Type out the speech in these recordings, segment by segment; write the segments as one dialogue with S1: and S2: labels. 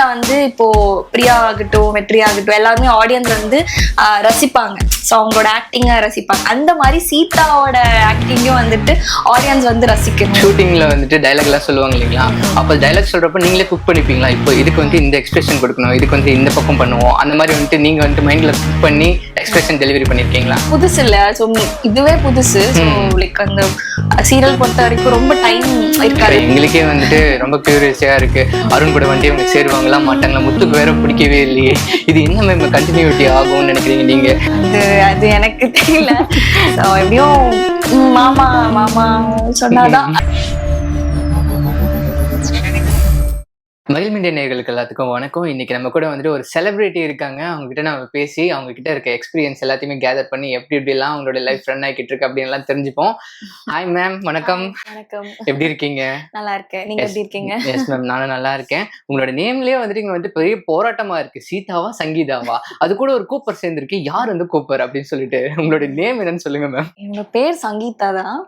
S1: ஸ்க்ரீன்ல வந்து இப்போ பிரியா ஆகட்டும் வெற்றி ஆகட்டும் எல்லாருமே ஆடியன்ஸ் வந்து ரசிப்பாங்க. ஸோ அவங்களோட ஆக்டிங்கை ரசிப்பாங்க. அந்த மாதிரி சீதாவோட ஆக்டிங்கும் வந்துட்டு ஆடியன்ஸ் வந்து ரசிக்கணும்.
S2: ஷூட்டிங்ல வந்துட்டு டைலாக் எல்லாம் சொல்லுவாங்க இல்லைங்களா? அப்போ டைலாக் சொல்றப்ப நீங்களே குக் பண்ணிப்பீங்களா? இப்போ இதுக்கு வந்து இந்த எக்ஸ்பிரஷன் கொடுக்கணும் இதுக்கு வந்து இந்த பக்கம் பண்ணுவோம். அந்த மாதிரி வந்துட்டு நீங்க வந்துட்டு மைண்ட்ல குக் பண்ணி எக்ஸ்பிரஷன் டெலிவரி பண்ணிருக்கீங்களா?
S1: புதுசு இல்ல. ஸோ இதுவே புதுசு. லைக் அந்த சீரியல் பொறுத்த வரைக்கும் ரொம்ப டைம் இருக்காது.
S2: எங்களுக்கே வந்துட்டு ரொம்ப கியூரியஸா இருக்கு. அருண் கூட வந்துட்டு இவங்க சேருவாங்களா மாட்டாங்களா? முத்துக்கு வேற பிடிக்கவே இல்லையே. இது என்ன மேம் கண்டினியூட்டி ஆகும்னு நினைக்கிறீங்க நீங்க?
S1: அது அது எனக்கு தெரியல. எப்படியும் மாமா மாமா சொன்னாதான்.
S2: மயில் மீடியா நேயர்களுக்கு எல்லாத்துக்கும் வணக்கம். இன்னைக்கு நம்ம கூட வந்துட்டு ஒரு செலிபிரிட்டி இருக்காங்க. அவங்க கிட்ட நம்ம பேசி அவங்க கிட்ட இருக்க எக்ஸ்பீரியன்ஸ் எல்லாத்தையுமே கேதர் பண்ணி எப்படி எப்படி எல்லாம் அவங்களோட லைஃப் ரன் ஆகிட்டு இருக்கு அப்படின்னு எல்லாம் தெரிஞ்சுப்போம். ஹாய் மேம் வணக்கம்.
S1: வணக்கம்.
S2: எப்படி இருக்கீங்க?
S1: நல்லா இருக்கேன். நீங்க எப்படி இருக்கீங்க?
S2: எஸ் மேம் நானும் நல்லா இருக்கேன். உங்களோட நேம்லயே வந்துட்டு இங்க வந்து பெரிய போராட்டமா இருக்கு. சீதாவா சங்கீதாவா? அது கூட ஒரு கூப்பர் சேர்ந்திருக்கு. யார் வந்து கூப்பர் அப்படின்னு சொல்லிட்டு உங்களோட நேம் என்னன்னு சொல்லுங்க மேம்
S1: என்னோட பேர் சங்கீதா தான்.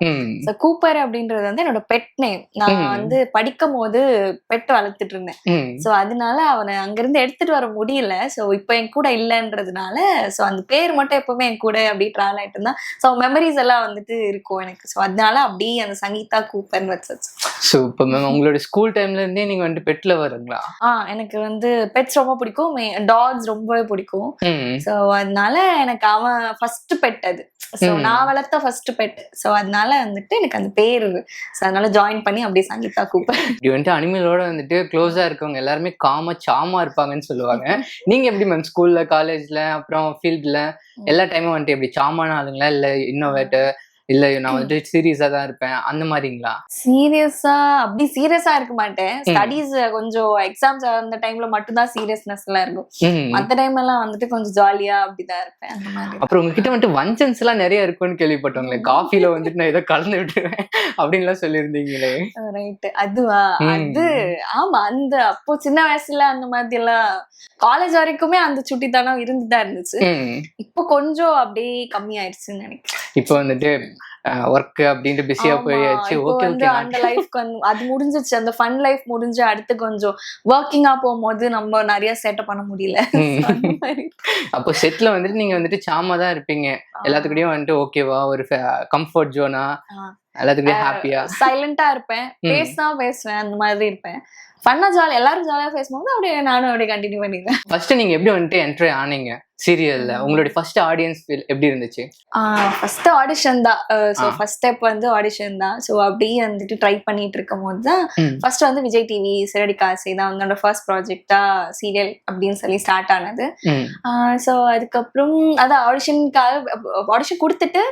S1: கூப்பர் அப்படின்றது வந்து என்னோட பெட் நேம் நான். வந்து படிக்கும் போது பெட் வளர்த்துட்டு இருந்தேன்.
S2: ம்.
S1: ஸோ அதனால அவனை அங்கிருந்து எடுத்துட்டு வர முடியல. ஸோ இப்போ என் கூட இல்லைன்றதுனால ஸோ அந்த பேர் மட்டும் எப்பவுமே என் கூட அப்படியே ட்ராவல் ஆயிட்டு இருந்தா ஸோ மெமரிஸ் எல்லாம் வந்துட்டு இருக்கும் எனக்கு. ஸோ அதனால அப்படியே அந்த சங்கீதா கூப்பர்னு வச்சாச்சு
S2: சூப்பர் மேம் உங்களோட ஸ்கூல் டைம்ல இருந்தே நீங்க வந்துட்டு பெட்ல வருங்களா
S1: ஆ எனக்கு வந்து பெட்ஸ் ரொம்ப பிடிக்கும். டாக்ஸ் ரொம்பவே பிடிக்கும். ஸோ அதனால எனக்கு அவன் ஃபர்ஸ்ட் பெட் அது. ஸோ. நான் வளர்த்த ஃபர்ஸ்ட் பெட் ஸோ அதனால வந்துட்டு எனக்கு அந்த பேர். ஸோ அதனால ஜாயின் பண்ணி அப்படியே சங்கீதா கூப்பர்
S2: இப்படி வந்துட்டு அனிமலோட வந்துட்டு க்ளோஸா இருக்கவங்க எல்லாருமே காம சாமா இருப்பாங்கன்னு சொல்லுவாங்க. நீங்க எப்படி மேம் ஸ்கூல்ல காலேஜ்ல அப்புறம் ஃபீல்ட்ல எல்லா டைமும் வந்துட்டு எப்படி சாமான ஆளுங்களா? இல்ல இன்னோவேட்டு இல்ல நான் வந்துட்டு சீரியஸா தான் இருப்பேன். அந்த மாதிரிங்களா?
S1: சீரியஸா அப்படி சீரியஸா இருக்க மாட்டேன். ஸ்டடீஸ் கொஞ்சம் எக்ஸாம்ஸ் அந்த டைம்ல மட்டும்தான் சீரியஸ்னஸ் எல்லாம் இருக்கும். மத்த டைம் எல்லாம் வந்துட்டு கொஞ்சம் ஜாலியா அப்படிதான் இருப்பேன்.
S2: அப்புறம் உங்ககிட்ட வந்துட்டு வஞ்சன்ஸ் எல்லாம் நிறைய இருக்கும்னு கேள்விப்பட்டோங்களே காஃபில வந்துட்டு நான் ஏதோ கலந்து விட்டுருவேன் அப்படின்லாம் சொல்லியிருந்தீங்களே.
S1: ரைட் அதுவா. அது ஆமா அந்த அப்போ சின்ன வயசுல அந்த மாதிரி எல்லாம் காலேஜ் வரைக்குமே அந்த சுட்டித்தனம் இருந்துதான் இருந்துச்சு. இப்போ கொஞ்சம் அப்படியே கம்மி ஆயிடுச்சுன்னு நினைக்கிறேன்.
S2: இப்போ வந்துட்டு ஒர்க் அப்படின்ட்டு பிஸியா போயாச்சு. ஓகே ஓகே
S1: அந்த லைஃப்க்கு வந்து அது முடிஞ்சிச்சு அந்த ஃபன் லைஃப் முடிஞ்சு அடுத்து கொஞ்சம் ஒர்க்கிங்கா போகும்போது நம்ம நிறைய சேட்டை பண்ண முடியல.
S2: அப்போ செட்ல வந்துட்டு நீங்க வந்துட்டு சாமா தான் இருப்பீங்க. எல்லாத்துக்கூடயும் வந்துட்டு ஓகேவா ஒரு கம்ஃபர்ட் ஜோனா
S1: ஆ.
S2: எல்லாத்துக்கூடயும் ஹாப்பியா
S1: சைலண்டா இருப்பேன். பேசினா பேசுவேன் அந்த மாதிரி இருப்பேன் ஃபன்னா ஜாலி எல்லாரும் ஜாலியா பேசும்போது அப்படியே நானும் அப்படியே கண்டினியூ பண்ணிடுவேன்
S2: ஃபர்ஸ்ட் நீங்க எப்படி வந்துட்டு என்ட்ரி ஆனீங்க சீரியல்ல உங்களுடைய ஃபர்ஸ்ட் ஆடியன்ஸ் எப்படி இருந்துச்சு
S1: ஃபர்ஸ்ட் ஆடிஷன் தான் ஸோ. ஃபர்ஸ்ட் ஸ்டெப் வந்து ஆடிஷன் தான் ஸோ அப்படியே வந்துட்டு ட்ரை பண்ணிட்டு இருக்கும் போது தான். ஃபர்ஸ்ட் வந்து விஜய் டிவி சிறடி காசை தான் வந்து ஃபர்ஸ்ட் ப்ராஜெக்டா சீரியல் அப்படின்னு சொல்லி ஸ்டார்ட் ஆனது. ஸோ அதுக்கப்புறம் அதான் ஆடிஷனுக்காக ஆடிஷன் கொடுத்துட்டு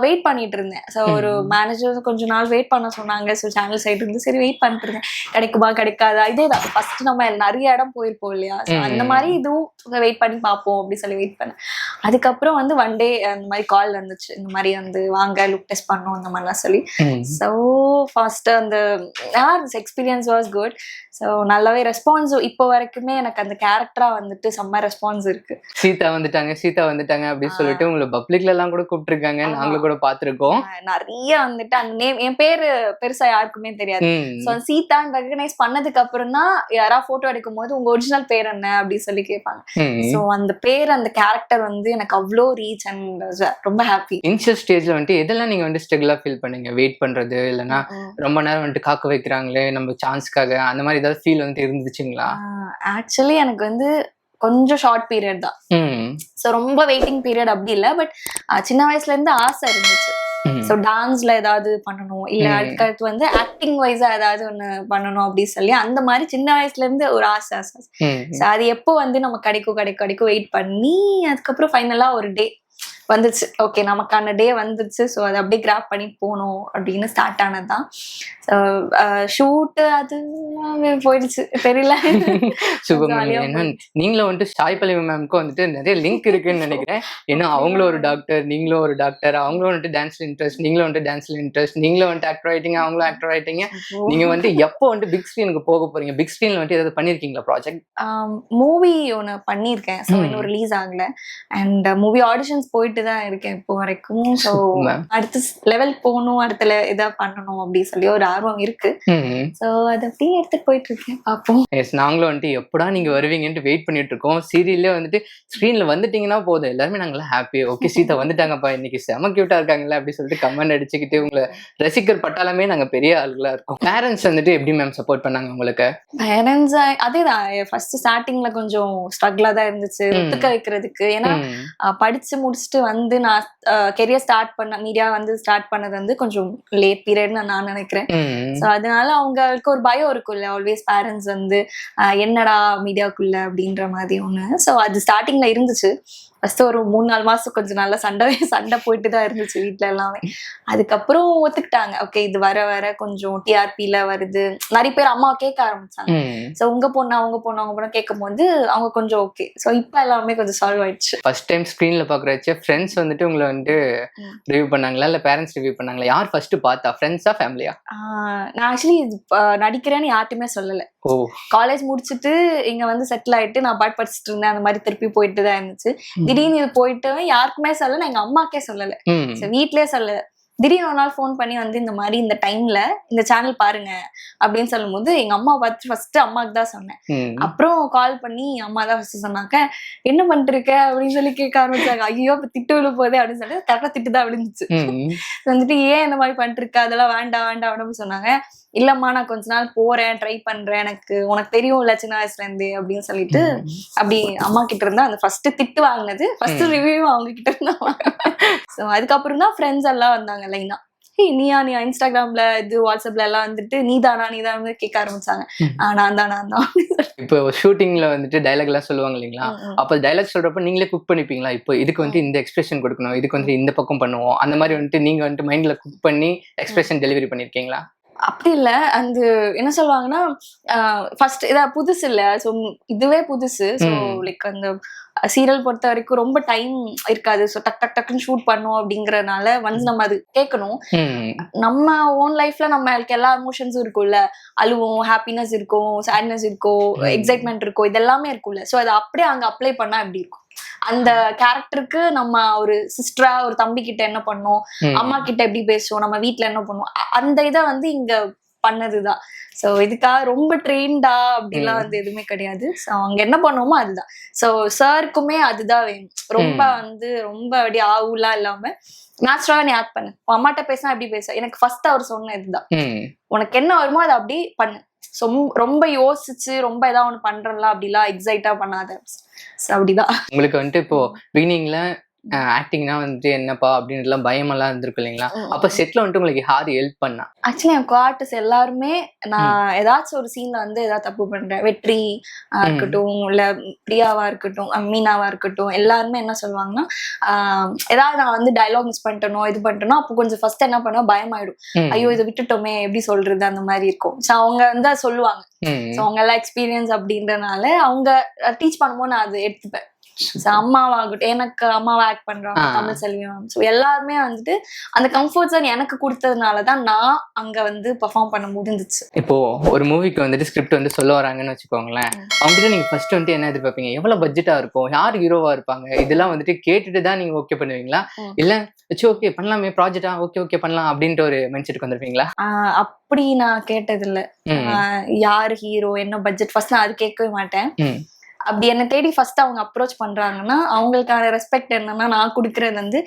S1: வெயிட் பண்ணிட்டு இருந்தேன் ஸோ ஒரு. மேனேஜர் கொஞ்ச நாள் வெயிட் பண்ண சொன்னாங்க. ஸோ சேனல் சைடு இருந்து சரி வெயிட் பண்ணிட்டு இருந்தேன் கிடைக்குமா கிடைக்காதா? இதே தான். ஃபர்ஸ்ட் நம்ம நிறைய இடம் போயிருப்போம் இல்லையா? அந்த. மாதிரி இதுவும் வெயிட் பண்ணி பார்ப்போம் அப்படி சொல்லி வெயிட் பண்ணேன். அதுக்கப்புறம் வந்து ஒன் டே அந்த மாதிரி கால் வந்துச்சு. இந்த மாதிரி வந்து வாங்க லுக் டெஸ்ட் பண்ணோம் இந்த மாதிரிலாம் சொல்லி. ஸோ ஃபர்ஸ்ட் அந்த எக்ஸ்பீரியன்ஸ் வாஸ் குட் ஸோ நல்லாவே ரெஸ்பான்ஸ் இப்போ வரைக்குமே எனக்கு அந்த கேரக்டரா வந்துட்டு செம்ம ரெஸ்பான்ஸ் இருக்கு.
S2: சீதா வந்துட்டாங்க சீதா வந்துட்டாங்க அப்படின்னு. சொல்லிட்டு உங்களை பப்ளிக்ல எல்லாம் கூட கூப்பிட்டுருக்காங்க. நாங்களும் கூட பாத்துருக்கோம்
S1: ஆஹ் நிறைய வந்துட்டு அந்த நேம் என் பேரு பெருசா யாருக்குமே தெரியாது. ஸோ சீதான் ரெகனைஸ் பண்ணதுக்கு அப்புறம் தான் யாரா போட்டோ எடுக்கும் போது உங்க ஒரிஜினல் பேர் என்ன அப்படின்னு சொல்லி கேட்பாங்க. ஸோ அந்த பேர் அந்த கேரக்டர் வந்து எனக்கு அவ்வளோ ரீச் அண்ட் ரொம்ப ஹாப்பி
S2: இனிஷியல் ஸ்டேஜ்ல வந்துட்டு எதெல்லாம் நீங்க வந்து ஸ்ட்ரகிளா ஃபீல் பண்ணீங்க? வெயிட் பண்றது இல்லைன்னா ரொம்ப நேரம் வந்துட்டு காக்க வைக்கிறாங்களே நம்ம சான்ஸ்க்காக அந்த மாதிரி ஏதாவது ஃபீல் வந்துட்டு இருந்துச்சுங்களா?
S1: ஆக்சுவலி எனக்கு வந்து கொஞ்சம் ஷார்ட் பீரியட் தான். ஸோ ரொம்ப வெயிட்டிங் பீரியட் அப்படி இல்லை பட் சின்ன வயசுல இருந்து ஆசை இருந்துச்சு. ஸோ டான்ஸ்ல ஏதாவது பண்ணணும் இல்ல. அதுக்கடுத்து வந்து ஆக்டிங் வைஸா ஏதாவது ஒண்ணு பண்ணணும் அப்படின்னு சொல்லி அந்த மாதிரி சின்ன வயசுல இருந்து ஒரு ஆசை ஆசை. ஸோ அது எப்போ வந்து நம்ம கிடைக்கும் கிடைக்கும் கிடைக்கும் வெயிட் பண்ணி அதுக்கப்புறம் ஃபைனலா ஒரு டே வந்துச்சு. ஓகே நமக்கான டே வந்துச்சு. ஸோ அதை அப்படியே கிராப் பண்ணி போகணும் அப்படின்னு ஸ்டார்ட் ஆனது தான் ஸோ ஷூட்டு அது போயிடுச்சு. தெரியல.
S2: நீங்களும் வந்துட்டு சாய்பல்லி மேம்க்கு வந்துட்டு நிறைய லிங்க் இருக்குன்னு நினைக்கிறேன். ஏன்னா அவங்களும் ஒரு டாக்டர் நீங்களும் ஒரு டாக்டர் அவங்களும் வந்துட்டு டான்ஸ்ல இன்ட்ரெஸ்ட் நீங்களும் வந்துட்டு டான்ஸ்ல இன்ட்ரெஸ்ட் நீங்களும் வந்துட்டு ஆக்டர் ஆயிட்டீங்க அவங்களும் ஆக்டர் ஆயிட்டீங்க நீங்க வந்துட்டு எப்போ வந்துட்டு பிக் ஸ்க்ரீனுக்கு போக போறீங்க? பிக் ஸ்க்ரீன்ல வந்துட்டு ஏதாவது பண்ணிருக்கீங்களா ப்ராஜெக்ட்
S1: மூவி ஒன்று பண்ணியிருக்கேன் ஸோ. இன்னும் ரிலீஸ் ஆகல. அண்ட் மூவி ஆடிஷன்ஸ் போயிட்டு போயிட்டு தான் இருக்கேன் இப்போ வரைக்கும். ஸோ. அடுத்த லெவல் போகணும் அடுத்த இதா பண்ணணும் அப்படி சொல்லி ஒரு ஆர்வம் இருக்கு. ஸோ அதை அப்படியே எடுத்துட்டு போயிட்டு இருக்கேன் பார்ப்போம்
S2: எஸ் நாங்களும் வந்துட்டு எப்படா நீங்க வருவீங்கன்ட்டு வெயிட் பண்ணிட்டு இருக்கோம். சீரியல்லே வந்துட்டு ஸ்க்ரீன்ல வந்துட்டீங்கன்னா போதும். எல்லாருமே நாங்களாம் ஹாப்பி ஓகே சீதா வந்துட்டாங்கப்பா இன்னைக்கு செம கியூட்டா இருக்காங்களா அப்படி சொல்லிட்டு கமெண்ட் அடிச்சுக்கிட்டு உங்களை ரசிகர் பட்டாளமே நாங்க பெரிய ஆளுகளா இருக்கோம். பேரண்ட்ஸ் வந்துட்டு எப்படி மேம் சப்போர்ட் பண்ணாங்க உங்களுக்கு?
S1: பேரண்ட்ஸ் அதேதான். ஃபர்ஸ்ட் ஸ்டார்டிங்ல கொஞ்சம் ஸ்ட்ரகிளா தான் இருந்துச்சு. ஒத்துக்க வைக்கிறதுக்கு. ஏன்னா படிச்சு முடிச்சுட்டு வந்து நான் கெரியர் ஸ்டார்ட் பண்ண மீடியா வந்து ஸ்டார்ட் பண்ணது வந்து கொஞ்சம் லேட் பீரியட்னு நான் நினைக்கிறேன். ஸோ அதனால அவங்களுக்கு ஒரு பயம் இருக்கும்ல ஆல்வேஸ் பேரண்ட்ஸ் வந்து என்னடா மீடியாக்குள்ள அப்படின்ற மாதிரி ஒன்று ஸோ அது ஸ்டார்டிங்ல இருந்துச்சு. ஃபர்ஸ்ட் ஒரு மூணு நாலு மாசம் கொஞ்சம் நல்லா சண்டை சண்டை போயிட்டு தான் இருந்துச்சு வீட்ல எல்லாமே. அதுக்கப்புறம் ஒத்துக்கிட்டாங்க. ஓகே இது வர வர கொஞ்சம் டிஆர்பில வருது. நிறைய பேர் அம்மா கேட்க ஆரம்பிச்சாங்க. ஸோ உங்க பொண்ணு அவங்க பொண்ணு அவங்க பொண்ணு கேட்கும் போது அவங்க கொஞ்சம் ஓகே ஸோ இப்போ எல்லாமே கொஞ்சம் சால்வ் ஆயிடுச்சு.
S2: ஃபர்ஸ்ட் டைம் ஸ்க்ரீன்ல பாக்குறச்ச ஃப்ரெண்ட்ஸ் வந்துட்டு உங்களை வந்துட்டு
S1: ம்.
S2: ரிவ்யூ பண்ணாங்களா? இல்ல பேரண்ட்ஸ் ரிவ்யூ பண்ணாங்களா? யார் ஃபர்ஸ்ட் பார்த்தா? ஃப்ரெண்ட்ஸா ஃபேமிலியா
S1: நான் ஆக்சுவலி நடிக்கிறேன்னு யார்ட்டுமே சொல்லலை.
S2: ஓ.
S1: காலேஜ் முடிச்சுட்டு இங்க வந்து செட்டில் ஆயிட்டு நான் பாட்டு படிச்சுட்டு இருந்தேன். அந்த மாதிரி திருப்பி போயிட்டு தான் இருந்துச்சு. திடீர்னு இது போயிட்டு யாருக்குமே சொல்லல எங்க அம்மாக்கே சொல்லல. வீட்லயே சொல்லல. திடீர்னு ஒரு நாள் ஃபோன் பண்ணி வந்து இந்த மாதிரி இந்த டைம்ல இந்த சேனல் பாருங்க அப்படின்னு சொல்லும்போது எங்க அம்மா பார்த்து ஃபர்ஸ்ட் அம்மாக்கு தான் சொன்னேன். அப்புறம் கால் பண்ணி அம்மா தான் ஃபர்ஸ்ட் சொன்னாங்க என்ன பண்ணிட்டு இருக்க அப்படின்னு சொல்லி கேட்க ஆரம்பிச்சாங்க. ஐயோ இப்ப திட்டு விழு போதே அப்படின்னு சொல்லிட்டு கரெக்டா திட்டு தான் விழுந்துச்சு. வந்துட்டு ஏன் இந்த மாதிரி பண்ணிட்டு இருக்க அதெல்லாம் வேண்டாம் வேண்டாம் அப்படின்னு சொன்னாங்க. இல்லம்மா நான் கொஞ்ச நாள் போறேன் ட்ரை பண்றேன் எனக்கு உனக்கு தெரியும்ல சின்ன வயசுல இருந்தே அப்படின்னு சொல்லிட்டு அப்படி அம்மா கிட்ட இருந்தா அந்த ஃபர்ஸ்ட் திட்டு வாங்கினது. ஃபர்ஸ்ட். ரிவ்யூ அவங்க கிட்ட இருந்தா ஸோ அதுக்கப்புறம் தான் ஃப்ரெண்ட்ஸ் எல்லாம் வந்தாங்க லைனா. ஹே நீயா நீ இன்ஸ்டாகிராம்ல இது வாட்ஸ்அப்ல எல்லாம் வந்துட்டு நீ தானா நீ தான் கேட்க ஆரம்பிச்சாங்க. நான் தான் நான் தான்.
S2: இப்போ ஷூட்டிங்ல வந்துட்டு டைலாக் எல்லாம் சொல்லுவாங்க இல்லைங்களா. அப்ப டைலாக் சொல்றப்ப நீங்களே குக் பண்ணிப்பீங்களா? இப்போ இதுக்கு வந்து இந்த எக்ஸ்பிரஷன் கொடுக்கணும் இதுக்கு வந்து இந்த பக்கம் பண்ணுவோம் அந்த மாதிரி வந்துட்டு நீங்க வந்துட்டு மைண்ட்ல குக் பண்ணி எக்ஸ்பிரஷன் டெலிவரி பண்ணிருக்கீங்களா?
S1: அப்படி இல்ல. அந்த என்ன சொல்லுவாங்கன்னா ஃபர்ஸ்ட் இதா புதுசு இல்ல. ஸோ இதுவே புதுசு. ஸோ. லைக் அந்த சீரியல் பொறுத்த வரைக்கும் ரொம்ப டைம் இருக்காது. ஸோ டக் டக் டக்குன்னு ஷூட் பண்ணோம் அப்படிங்கறதுனால ஒன்ஸ் நம்ம அது கேட்கணும். நம்ம ஓன் லைஃப்ல நம்மளுக்கு எல்லா எமோஷன்ஸும் இருக்கும்ல. அழுவோம் ஹாப்பினஸ் இருக்கும் சேட்னஸ் இருக்கும். எக்ஸைட்மெண்ட் இருக்கும். இது எல்லாமே இருக்கும்ல. ஸோ அதை அப்படியே அங்க அப்ளை பண்ணா எப்படி இருக்கும்? அந்த கேரக்டருக்கு நம்ம ஒரு சிஸ்டரா ஒரு தம்பி கிட்ட என்ன பண்ணோம். அம்மா கிட்ட எப்படி பேசுவோம்? நம்ம வீட்ல என்ன பண்ணுவோம்? அந்த இதை வந்து இங்க பண்ணதுதான். சோ இதுக்காக ரொம்ப ட்ரெயின்டா அப்படிலாம். வந்து எதுவுமே கிடையாது. ஸோ அங்க என்ன பண்ணுவோமோ அதுதான். சோ சாருக்குமே அதுதான் வேணும். ரொம்ப. வந்து ரொம்ப அப்படி ஆவுலாம் இல்லாம நேச்சுரலா நீ ஆக்ட் பண்ணு. அம்மாட்ட பேசினா எப்படி பேச எனக்கு ஃபர்ஸ்ட் அவர் சொன்ன இதுதான். உனக்கு என்ன வருமோ அதை அப்படி பண்ணு. ரொம்ப யோசிச்சு ரொம்ப ஏதாவது ஒன்று பண்றேன்ல அப்படிலாம் எக்ஸைட்டா பண்ணாத. அப்படிதான்.
S2: உங்களுக்கு வந்துட்டு இப்போ பிகினிங்ல ஆக்டிங்னா வந்துட்டு என்னப்பா அப்படின்னு எல்லாம் பயமெல்லாம் இருந்திருக்கு இல்லைங்களா? அப்ப செட்ல வந்துட்டு உங்களுக்கு யாரு ஹெல்ப் பண்ணா?
S1: ஆக்சுவலி என் ஆர்டிஸ்ட் எல்லாருமே நான் ஏதாச்சும் ஒரு சீன்ல வந்து ஏதாவது தப்பு பண்றேன். வெற்றி. இருக்கட்டும் இல்ல பிரியாவா இருக்கட்டும் அஹ் மீனாவா இருக்கட்டும் எல்லாருமே என்ன சொல்லுவாங்கன்னா ஏதாவது நான் வந்து டயலாக் மிஸ் பண்ணிட்டனோ இது பண்ணிட்டனோ அப்போ கொஞ்சம் ஃபர்ஸ்ட் என்ன பண்ணுவேன் பயமாயிடும். ஐயோ இதை விட்டுட்டோமே எப்படி சொல்றது அந்த மாதிரி இருக்கும். ஸோ அவங்க வந்து சொல்லுவாங்க. ஸோ அவங்க எல்லாம் எக்ஸ்பீரியன்ஸ் அப்படின்றனால அவங்க டீச் பண்ணும்போது நான் அதை எடுத்துப்பேன். அம்மாவாகட்டும் எனக்கு அம்மாவை ஆக்ட் பண்றாங்க. தமிழ் செல்வி மேம் ஸோ எல்லாருமே வந்துட்டு அந்த கம்ஃபர்ட் ஜோன் எனக்கு கொடுத்ததுனால தான் நான் அங்க வந்து பெர்ஃபார்ம் பண்ண முடிஞ்சிச்சு.
S2: இப்போ ஒரு மூவிக்கு வந்துட்டு ஸ்கிரிப்ட் வந்து சொல்ல வராங்கன்னு வச்சுக்கோங்களேன். அவங்ககிட்ட நீங்க ஃபர்ஸ்ட் வந்துட்டு என்ன எதிர்பார்ப்பீங்க? எவ்வளவு பட்ஜெட்டா இருக்கும்? யார் ஹீரோவா இருப்பாங்க? இதெல்லாம் வந்துட்டு கேட்டுட்டு தான் நீங்க ஓகே பண்ணுவீங்களா. இல்ல வச்சு ஓகே பண்ணலாமே ப்ராஜெக்டா ஓகே ஓகே பண்ணலாம் அப்படின்ட்டு ஒரு மைண்ட் செட்டுக்கு வந்துருப்பீங்களா?
S1: அப்படி நான் கேட்டதில்ல.
S2: ம்.
S1: ஆஹ் யார் ஹீரோ என்ன பட்ஜெட் ஃபர்ஸ்ட் நான் அது கேட்கவே மாட்டேன். அப்படி என்ன தேடி ஃபர்ஸ்ட் அவங்க அப்ரோச் பண்றாங்கன்னா அவங்களுக்கான ரெஸ்பெக்ட் என்னன்னா நான் கொடுக்கறது வந்து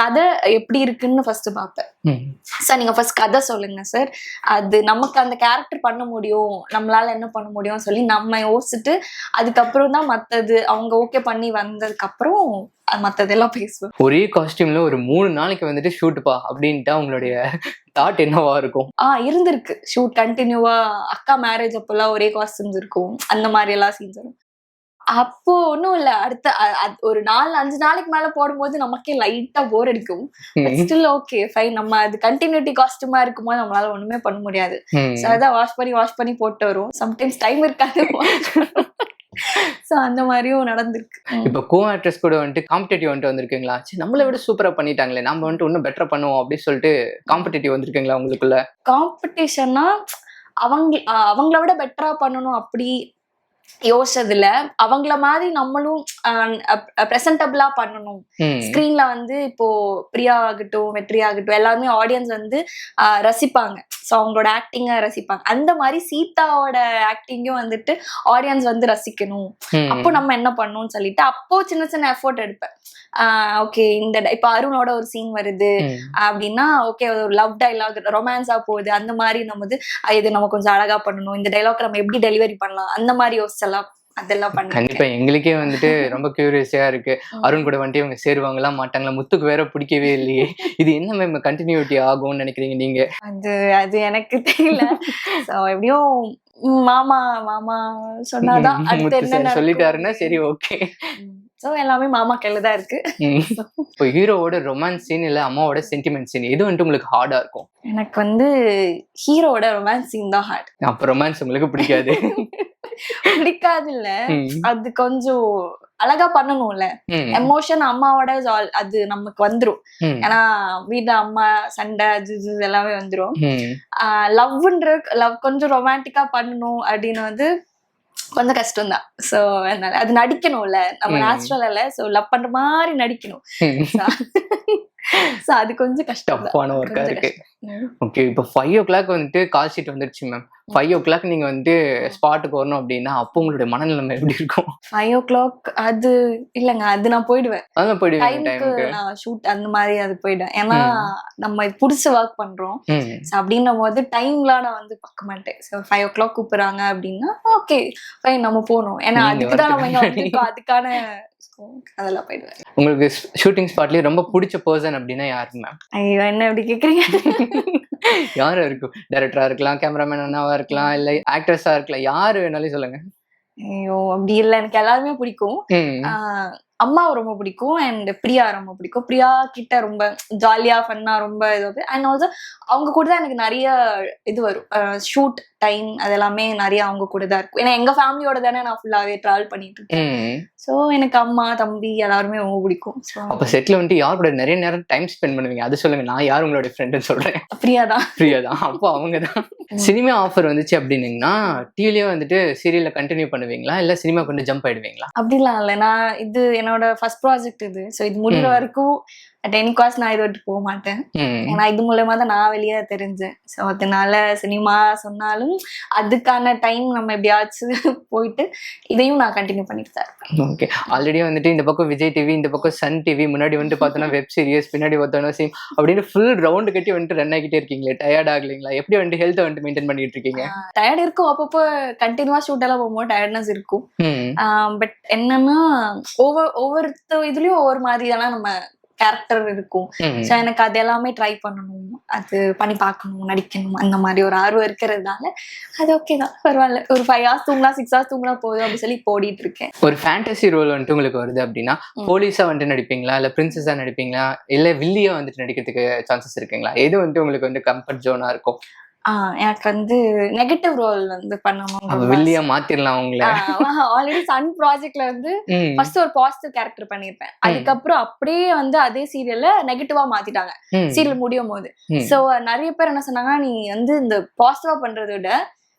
S1: கதை எப்படி இருக்குன்னு ஃபர்ஸ்ட் பார்ப்பேன். சார் நீங்க ஃபர்ஸ்ட் கதை சொல்லுங்க சார் அது நமக்கு அந்த கேரக்டர் பண்ண முடியும். நம்மளால என்ன பண்ண முடியும்னு சொல்லி நம்ம யோசிச்சுட்டு அதுக்கப்புறம் தான் மத்தது அவங்க ஓகே பண்ணி வந்ததுக்கு அப்புறம் அது மத்ததெல்லாம் பேசுவேன்.
S2: ஒரே காஸ்டியூம்ல ஒரு மூணு நாளைக்கு வந்துட்டு ஷூட்டுப்பா அப்படின்ட்டு அவங்களுடைய தாட் என்னவா இருக்கும்?
S1: ஆ இருந்திருக்கு. ஷூட் கண்டினியூவா அக்கா மேரேஜ் அப்பெல்லாம் ஒரே காஸ்டியூம்ஸ் இருக்கும். அந்த மாதிரி எல்லாம் சீன்ஸ் வரும். அப்போ ஒன்றும் இல்லை. அடுத்த ஒரு நாலு அஞ்சு நாளைக்கு மேல போடும்போது நமக்கே லைட்டா போர் அடிக்கும். ஸ்டில் ஓகே ஃபைன் நம்ம அது கண்டினியூட்டி காஸ்டியூமா இருக்கும்போது நம்மளால ஒண்ணுமே பண்ண முடியாது. ஸோ அதான் வாஷ் பண்ணி வாஷ் பண்ணி போட்டு வரும். சம்டைம்ஸ் டைம் இருக்காது. ஸோ அந்த மாதிரியும் நடந்திருக்கு.
S2: இப்போ கோ ஆக்ட்ரஸ் கூட வந்துட்டு காம்படேட்டிவ் வந்துட்டு வந்திருக்கீங்களா? சரி நம்மளை விட சூப்பரா பண்ணிட்டாங்களே. நம்ம வந்துட்டு இன்னும் பெட்டரா பண்ணுவோம் அப்படின்னு சொல்லிட்டு காம்படேட்டிவ் வந்திருக்கீங்களா உங்களுக்குள்ள?
S1: காம்படிஷன்னா அவங்க அவங்கள விட பெட்டரா பண்ணணும் அப்படி யோசிச்சதுல அவங்கள மாதிரி நம்மளும் ப்ரெசன்டபிளா பண்ணணும். ஸ்க்ரீன்ல வந்து இப்போ பிரியா ஆகட்டும் வெற்றி ஆகட்டும் எல்லாருமே ஆடியன்ஸ் வந்து ரசிப்பாங்க. ஸோ அவங்களோட ஆக்டிங்கை ரசிப்பாங்க. அந்த மாதிரி சீதாவோட ஆக்டிங்கும் வந்துட்டு ஆடியன்ஸ் வந்து ரசிக்கணும். அப்போ நம்ம என்ன பண்ணணும்னு சொல்லிட்டு அப்போ சின்ன சின்ன எஃபோர்ட் எடுப்பேன். ஓகே இந்த இப்போ அருணோட ஒரு சீன் வருது.
S2: அப்படின்னா
S1: ஓகே ஒரு லவ் டைலாக் ரொமான்ஸா போகுது. அந்த மாதிரி நம்ம வந்து இது நம்ம கொஞ்சம் அழகா பண்ணணும். இந்த டைலாக் நம்ம எப்படி டெலிவரி பண்ணலாம்? அந்த மாதிரி யோசிச்சலாம் அதெல்லாம் பண்ணி
S2: கண்டிப்பா எங்களுக்கே வந்துட்டு ரொம்ப கியூரியஸா இருக்கு. அருண் கூட வந்துட்டு இவங்க சேருவாங்களா மாட்டாங்களா முத்துக்கு வேற பிடிக்கவே இல்லையே. இது என்ன மேம் கண்டினியூட்டி ஆகும்னு நினைக்கிறீங்க நீங்க?
S1: அது அது எனக்கு தெரியல. ஸோ எப்படியும் மாமா மாமா சொன்னாதான் அடுத்து
S2: சொல்லிட்டாருன்னா சரி ஓகே
S1: ஸோ எல்லாமே மாமா கையில தான் இருக்கு.
S2: இப்போ ஹீரோவோட ரொமான்ஸ் சீன் இல்ல அம்மாவோட சென்டிமெண்ட் சீன் எது வந்துட்டு உங்களுக்கு ஹார்டா இருக்கும்?
S1: எனக்கு வந்து ஹீரோட ரொமான்ஸ் சீன் தான் ஹார்ட்
S2: அப்ப ரொமான்ஸ் உங்களுக்கு பிடிக்காது.
S1: பிடிக்காது இல்ல
S2: ம்.
S1: அது கொஞ்சம் அழகா பண்ணணும்ல. எமோஷன் அம்மாவோட அது நமக்கு வந்துரும். ஏன்னா வீட்டுல அம்மா சண்டை அது எல்லாமே வந்துரும். லவ்ன்ற லவ் கொஞ்சம் ரொமான்டிக்கா பண்ணணும் அப்படின்னு வந்து கொஞ்சம் கஷ்டம் தான் ஸோ அதனால அது நடிக்கணும்ல நம்ம. நேச்சுரல் இல்ல ஸோ லவ் பண்ற மாதிரி நடிக்கணும் ஸோ அது கொஞ்சம் கஷ்டம் கொஞ்சம்
S2: இருக்கு. ஓகே இப்போ ஃபைவ் ஓ கிளாக் வந்துட்டு கால் ஷீட் வந்துருச்சு மேம் ஃபைவ் ஓ கிளாக் நீங்க வந்துட்டு ஸ்பாட்டுக்கு வரணும் அப்படின்னா அப்போ உங்களுடைய மனநிலைமை எப்படி இருக்கும்?
S1: ஃபைவ் ஓ கிளாக் அது இல்லைங்க அது நான் போயிடுவேன்.
S2: அதான்
S1: டைமுக்கு
S2: டைமுக்கு
S1: நான் ஷூட் அந்த மாதிரி அது போயிடுவேன். ஏன்னா நம்ம இது புடிச்சு ஒர்க் பண்றோம்.
S2: ம்.
S1: ஸோ அப்படின்னும் போது டைம்லாம் நான் வந்து பார்க்க மாட்டேன். ஸோ ஃபைவ் ஓ கிளாக் கூப்பிடுறாங்க அப்படின்னா ஓகே ஃபைன் நம்ம போகணும். ஏன்னா அதுக்கு தான் நம்ம இங்க அதுக்கான அதெல்லாம் போயிடுவேன்.
S2: உங்களுக்கு ஷூட்டிங் ஸ்பாட்லயே ரொம்ப பிடிச்ச பர்சன் அப்படின்னா யாரு மேம்
S1: ஐயோ என்ன இப்படி கேக்குறீங்க?
S2: யாரா இருக்கும்? டைரக்டரா இருக்கலாம் கேமராமேன் அண்ணாவா இருக்கலாம் இல்ல ஆக்ட்ரஸா இருக்கலாம். யாரு வேணாலும் சொல்லுங்க.
S1: ஐயோ அப்படி இல்லை. எனக்கு எல்லாருமே பிடிக்கும். அம்மாவை ரொம்ப பிடிக்கும் அண்ட் பிரியா ரொம்ப பிடிக்கும். பிரியா கிட்ட ரொம்ப ஜாலியா ஃபன்னா ரொம்ப இது அண்ட் ஆல்சோ அவங்க கூட தான் எனக்கு நிறைய இது வரும். ஷூட் டைம் அதெல்லாமே நிறைய அவங்க கூட தான் இருக்கும். ஏன்னா எங்க ஃபேமிலியோட தானே நான் ஃபுல்லாவே டிராவல் பண்ணிட்டு இருக்கேன். ஸோ எனக்கு அம்மா தம்பி எல்லாருமே ரொம்ப பிடிக்கும்.
S2: அப்ப செட்ல வந்துட்டு யார் கூட நிறைய நேரம் டைம் ஸ்பெண்ட் பண்ணுவீங்க? அது சொல்லுங்க நான் யார் உங்களோட ஃப்ரெண்டுன்னு சொல்றேன்.
S1: பிரியா தான்.
S2: பிரியா தான். அப்போ அவங்க தான். சினிமா ஆஃபர் வந்துச்சு அப்படின்னீங்கன்னா டிவிலயே வந்துட்டு சீரியல்ல கண்டினியூ பண்ணுவீங்களா? இல்ல சினிமா கொண்டு ஜம்ப் ஆயிடுவீங்களா?
S1: அப்படிலாம் இல்லை. நான் இது என்னோட ஃபர்ஸ்ட் ப்ராஜெக்ட் இது ஸோ இது முடிகிற. வரைக்கும் அட் எனி காஸ்ட் நான் இதை போக மாட்டேன். ஏன்னா இது மூலயமா தான் நான் வெளியே தெரிஞ்சேன். ஸோ அதனால சினிமா சொன்னாலும் அதுக்கான டைம் நம்ம எப்படியாச்சும் போயிட்டு இதையும் நான் கண்டினியூ பண்ணிட்டு தான் இருப்பேன்.
S2: ஓகே ஆல்ரெடி வந்துட்டு இந்த பக்கம் விஜய் டிவி இந்த பக்கம் சன் டிவி முன்னாடி வந்துட்டு பார்த்தோன்னா வெப் சீரிஸ் பின்னாடி பார்த்தோன்னா சிம் அப்படின்னு ஃபுல் ரவுண்டு கட்டி வந்துட்டு ரன் ஆகிட்டே இருக்கீங்களே. டயர்ட் ஆகலீங்களா? எப்படி வந்துட்டு ஹெல்த்தை வந்துட்டு மெயின்டைன் பண்ணிட்டு இருக்கீங்க?
S1: டயர்ட் இருக்கும். அப்பப்போ கண்டினியூவா ஷூட் எல்லாம் போகும்போது டயர்ட்னஸ் இருக்கும். பட் என்னன்னா ஒவ்வொரு ஒவ்வொரு இதுலயும் ஒவ்வொரு மாதிரி தானே நம்ம கேரக்டர் இருக்கும். ஸோ எனக்கு அது எல்லாமே ட்ரை பண்ணணும். அது பண்ணி பார்க்கணும் நடிக்கணும். அந்த மாதிரி ஒரு ஆர்வம் இருக்கிறதுனால அது ஓகே தான். பரவாயில்ல. ஒரு ஃபைவ் ஹவர்ஸ் தூங்கலாம் சிக்ஸ் ஹவர்ஸ் தூங்கலாம் போதும் அப்படி சொல்லி இப்போ ஓடிட்டு இருக்கேன்.
S2: ஒரு ஃபேண்டசி ரோல் வந்துட்டு உங்களுக்கு வருது அப்படின்னா. போலீஸா வந்துட்டு நடிப்பீங்களா? இல்ல பிரின்சஸா நடிப்பீங்களா? இல்ல வில்லியா வந்துட்டு நடிக்கிறதுக்கு சான்சஸ் இருக்குங்களா? எது வந்துட்டு உங்களுக்கு வந்து கம்ஃபர்ட் ஜோனா இருக்கும்?
S1: எனக்கு வந்து நெகட்டிவ் ரோல் வந்து பண்ணணும்
S2: வில்லியா மாத்திரலாம் உங்களை
S1: ஆல்ரெடி சன் ப்ராஜெக்ட்ல வந்து. ஃபர்ஸ்ட் ஒரு பாசிட்டிவ் கேரக்டர் பண்ணிருப்பேன் அதுக்கப்புறம் அப்படியே வந்து அதே சீரியல்ல நெகட்டிவா மாத்திட்டாங்க. சீரியல் முடியும் போது. சோ நிறைய பேர் என்ன சொன்னாங்கன்னா நீ வந்து இந்த பாசிட்டிவா பண்றதை விட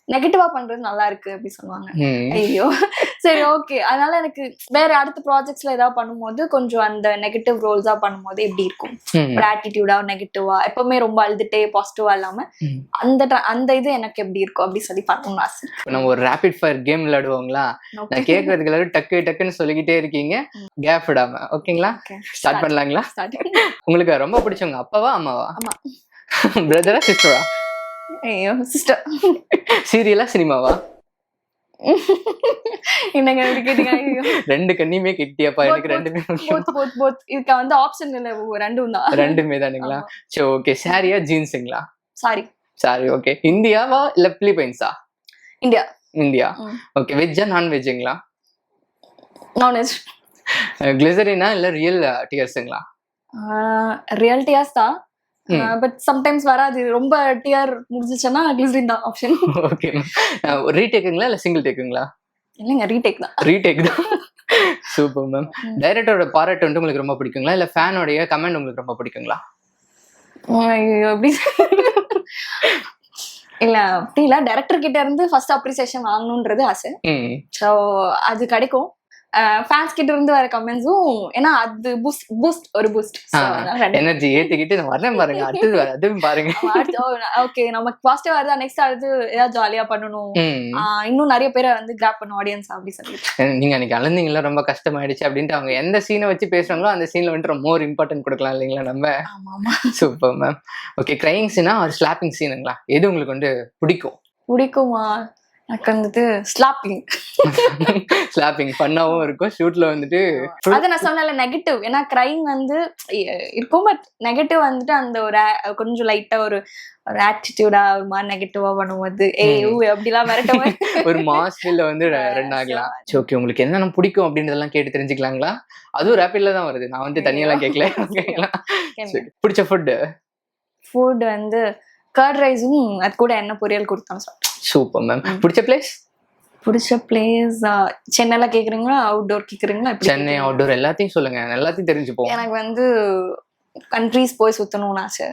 S1: நெகட்டிவா பண்றது நல்லா இருக்கு அப்படி சொல்லுவாங்க. ஐயோ. சரி ஓகே அதனால எனக்கு வேற அடுத்த ப்ராஜெக்ட்ஸ்ல ஏதாவது பண்ணும்போது கொஞ்சம் அந்த நெகட்டிவ் ரோல்ஸா பண்ணும்போது எப்படி இருக்கும். ஒரு ஆட்டிடியூடா நெகட்டிவா எப்பவுமே ரொம்ப அழுதுட்டே பாசிட்டிவா இல்லாம. அந்த அந்த இது எனக்கு எப்படி இருக்கும் அப்படி சொல்லி பண்ணணும்னு ஆசை
S2: நம்ம ஒரு ரேபிட் ஃபயர் கேம் விளையாடுவோங்களா? நான் கேக்குறதுக்கு எல்லாரும் டக்கு டக்குன்னு சொல்லிக்கிட்டே இருக்கீங்க. கேப் விடாம. ஓகேங்களா. ஸ்டார்ட் பண்ணலாங்களா. உங்களுக்கு ரொம்ப பிடிச்சவங்க அப்பாவா அம்மாவா?
S1: அம்மா.
S2: பிரதரா சிஸ்டரா
S1: ஐயோ சிஸ்டர்
S2: சீரியலா சினிமாவா?
S1: என்னங்க கேட்டீங்க?
S2: ரெண்டு கண்ணியுமே கிட்டியாப்பா எனக்கு ரெண்டுமே.
S1: போத் போத் போத் இதுக்கு வந்து ஆப்ஷன் இல்ல ரெண்டும் தான்.
S2: ரெண்டுமே தானுங்களா? சரி ஓகே சாரியா ஜீன்ஸுங்களா
S1: சாரி
S2: சாரி ஓகே இந்தியாவா இல்ல பிலிப்பைன்ஸா
S1: இந்தியா.
S2: இந்தியா. ஓகே வெஜ்ஜா நான் வெஜ்ஜுங்களா
S1: நான்வெஜ்
S2: கிளிசரினா இல்ல ரியல் டியர்ஸுங்களா
S1: ரியாலிட்டியாஸ் தான்.
S2: ம்.
S1: பட் சம்டைம்ஸ் வராது. ரொம்ப டிஆர் முடிஞ்சிச்சுன்னா கிளிசரின் தான் ஆப்ஷன்
S2: ஓகே ரீடேக்குங்களா இல்ல சிங்கிள் டேக்குங்களா
S1: இல்லைங்க ரீடேக் தான்.
S2: ரீடேக் தான். Super ma'am. டைரக்டரோட பாராட்டு வந்து உங்களுக்கு ரொம்ப பிடிக்குங்களா? இல்ல ஃபேனோடைய கமெண்ட் உங்களுக்கு ரொம்ப பிடிக்குங்களா?
S1: எப்படி? இல்ல அப்படி இல்ல. டைரக்டர் கிட்ட இருந்து ஃபர்ஸ்ட் அப்ரிசியேஷன் வாங்கணுன்றது ஆசை. ஸோ அது கிடைக்கும். ஃபேன்ஸ் கிட்ட இருந்து வர கமெண்ட்ஸும் ஏன்னா அது பூஸ்ட் பூஸ்ட் ஒரு பூஸ்ட்
S2: எனர்ஜி ஏத்திக்கிட்டு நான் வரேன் பாருங்க அடுத்தது அதுவும் பாருங்க.
S1: ஓகே நமக்கு பாசிட்டிவ் வருதா நெக்ஸ்ட் அடுத்து ஏதாவது ஜாலியா பண்ணணும். இன்னும் நிறைய பேரை வந்து கிராப் பண்ணும் ஆடியன்ஸ் அப்படி சொல்லிட்டு.
S2: நீங்க அன்னைக்கு அழுந்தீங்களா ரொம்ப கஷ்டமாயிடுச்சு அப்படின்ட்டு அவங்க எந்த சீனை வச்சு பேசுறாங்களோ அந்த சீன்ல வந்துட்டு மோர் இம்பார்ட்டன்ட் கொடுக்கலாம் இல்லைங்களா நம்ம? சூப்பர் மேம் ஓகே கிரைங் சீனா ஒரு ஸ்லாப்பிங் சீனுங்களா எது உங்களுக்கு வந்து பிடிக்கும்?
S1: பிடிக்குமா? எனக்கு வந்துட்டு ஸ்லாப்பிங்
S2: ஸ்லாப்பிங் ஃபன்னாவும் இருக்கும். ஷூட்ல வந்துட்டு
S1: அது நான் சொன்னல நெகட்டிவ் ஏன்னா கிரைம் வந்து இருக்கும் பட் நெகட்டிவ் வந்துட்டு அந்த ஒரு கொஞ்சம் லைட்டா ஒரு ஒரு ஆட்டிடியூடா ஒரு மாதிரி நெகட்டிவா பண்ணும்போது ஏய் ஊ அப்படிலாம் மிரட்டுமே
S2: ஒரு மாஸ்ல வந்து ரன் ஆகலாம். சரி ஓகே உங்களுக்கு என்னென்ன பிடிக்கும் அப்படின்றதெல்லாம் கேட்டு தெரிஞ்சுக்கலாங்களா? அதுவும் ரேபிட்ல தான் வருது. நான் வந்து தனியெல்லாம் கேட்கல. பிடிச்ச ஃபுட்
S1: ஃபுட் வந்து கர்ட் ரைஸும் அது கூட என்ன பொரியல் கொடுத்தோம் சார்
S2: சூப்பர் மேம் பிடிச்ச பிளேஸ்
S1: பிடிச்ச பிளேஸ் சென்னையில கேக்குறீங்களா? அவுட்டோர் கேக்குறீங்களா? எப்படி
S2: சென்னை? அவுட்டோர் எல்லாத்தையும் சொல்லுங்க. எல்லாத்தையும் தெரிஞ்சுப்போம்
S1: எனக்கு வந்து கண்ட்ரீஸ் போய் சுத்தணும்னு ஆசை.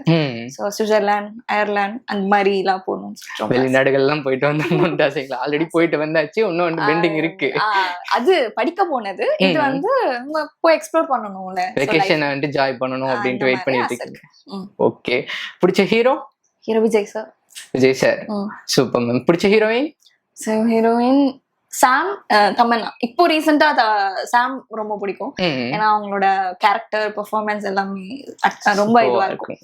S1: ஸோ சுவிட்சர்லாந்து அயர்லாந்து அந்த மாதிரி எல்லாம் போகணும்.
S2: வெளிநாடுகள்லாம் போயிட்டு வந்து ஆசைங்களா? ஆல்ரெடி போயிட்டு வந்தாச்சு. இன்னும் வந்து பெண்டிங் இருக்கு.
S1: அது படிக்க போனது. இது. வந்து போய் எக்ஸ்ப்ளோர் பண்ணணும்ல.
S2: வெக்கேஷன் வந்துட்டு ஜாய் பண்ணணும் அப்படின்ட்டு வெயிட் பண்ணிட்டு
S1: ம்.
S2: ஓகே பிடிச்ச hero
S1: hero Vijay sir.
S2: Vijay sir. Super ma'am பிடிச்ச heroine
S1: so heroine Sam Tamannaah இப்போ ரீசெண்டா சாம் ரொம்ப பிடிக்கும். ஏன்னா அவங்களோட கேரக்டர் பெர்ஃபார்மன்ஸ் எல்லாமே ரொம்ப இதுவா இருக்கும்.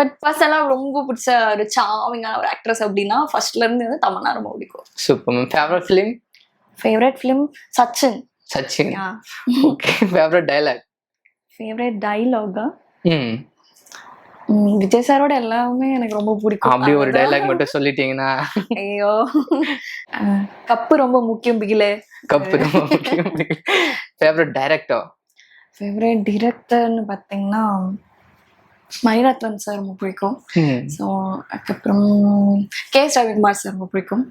S1: பட் ஃபர்ஸ்ட் எல்லாம் ரொம்ப பிடிச்ச ஒரு சாமிங்கான ஒரு ஆக்ட்ரஸ் அப்படின்னா ஃபர்ஸ்ட்ல இருந்து தமன்னா ரொம்ப பிடிக்கும்.
S2: Super ma'am favourite film
S1: favourite film Sachin
S2: Sachin okay favourite dialogue
S1: favourite டைலாகா
S2: ம்
S1: விஜய் சாரோட எல்லாமே எனக்கு ரொம்ப பிடிக்கும்.
S2: அப்படி ஒரு. டயலாக் மட்டும் சொல்லிட்டீங்கன்னா.
S1: ஐயோ. கப்பு ரொம்ப முக்கியம் பிகிலே.
S2: கப்பு ரொம்ப முக்கியம் ஃபேவரட் டைரக்டர்
S1: ஃபேவரட் டிரெக்டர்னு பார்த்தீங்கன்னா மணிரத்னம் சார் ரொம்ப பிடிக்கும். ஸோ அதுக்கப்புறம் கே எஸ் ரவிக்குமார் சார் ரொம்ப பிடிக்கும்.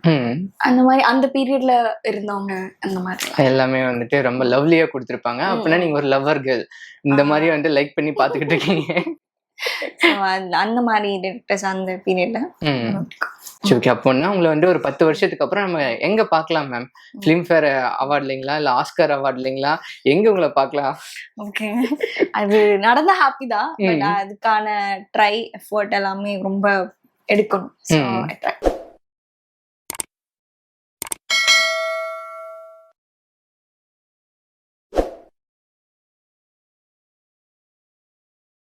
S1: அந்த மாதிரி அந்த பீரியட்ல இருந்தவங்க அந்த மாதிரி.
S2: எல்லாமே வந்துட்டு ரொம்ப லவ்லியா கொடுத்துருப்பாங்க. அப்படின்னா நீங்க ஒரு லவ்வர் கேர்ள் இந்த மாதிரி வந்து லைக் பண்ணி பாத்துக்கிட்டு இருக்கீங்க.
S1: அந்த- மாதிரி டிரெக்டர்ஸ் அந்த பீரியட்ல
S2: ஓகே அப்போன்னா உங்களை வந்து ஒரு பத்து வருஷத்துக்கு அப்புறம் நம்ம எங்க பார்க்கலாம் மேம் ஃபிலிம்ஃபேர் அவார்ட்லைங்களா இல்ல ஆஸ்கர் அவார்ட்லைங்களா எங்க உங்களை பார்க்கலாம்?
S1: ஓகே அது நடந்த ஹாப்பி தான் பட். அதுக்கான ட்ரை எஃபோர்ட் எல்லாமே ரொம்ப எடுக்கணும்.